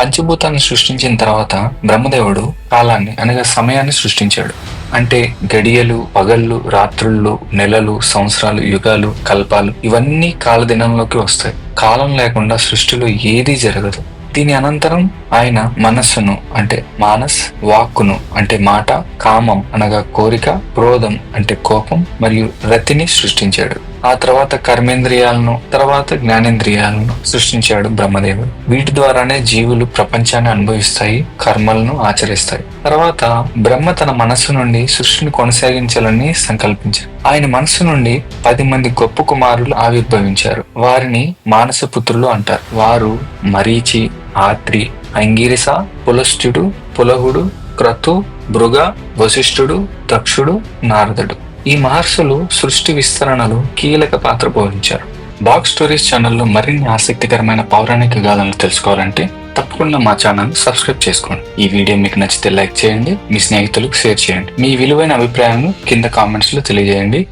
పంచభూతాన్ని సృష్టించిన తర్వాత బ్రహ్మదేవుడు కాలాన్ని అనగా సమయాన్ని సృష్టించాడు. అంటే గడియలు పగళ్ళు రాత్రుళ్ళు నెలలు సంవత్సరాలు యుగాలు కల్పాలు ఇవన్నీ కాలదినంలోకి వస్తాయి. కాలం లేకుండా సృష్టిలో ఏదీ జరగదు. దీని అనంతరం ఆయన మనస్సును అంటే మానస్ వాక్కును అంటే మాట కామం అనగా కోరిక క్రోధం అంటే కోపం మరియు రతిని సృష్టించాడు. ఆ తర్వాత కర్మేంద్రియాలను తర్వాత జ్ఞానేంద్రియాలను సృష్టించాడు బ్రహ్మదేవుడు. వీటి ద్వారానే జీవులు ప్రపంచాన్ని అనుభవిస్తాయి కర్మలను ఆచరిస్తాయి. తర్వాత బ్రహ్మ తన మనస్సు నుండి సృష్టిని కొనసాగించాలని సంకల్పించారు ఆయన మనస్సు నుండి పది మంది గొప్ప కుమారులు ఆవిర్భవించారు. వారిని మానస పుత్రులు అంటారు. వారు మరీచి ఆత్రి అంగిరిస పులస్టుడు పులహుడు క్రతు భృగ వశిష్ఠుడు దక్షుడు నారదుడు. ఈ మహర్షులు సృష్టి విస్తరణలో కీలక పాత్ర పోషించారు. బాక్స్ స్టోరీస్ ఛానల్లో మరిన్ని ఆసక్తికరమైన పౌరాణిక గాథలను తెలుసుకోవాలంటే తప్పకుండా మా ఛానల్ సబ్స్క్రైబ్ చేసుకోండి. ఈ వీడియో మీకు నచ్చితే లైక్ చేయండి మీ స్నేహితులకు షేర్ చేయండి. మీ విలువైన అభిప్రాయాలను కింద కామెంట్స్లో తెలియజేయండి.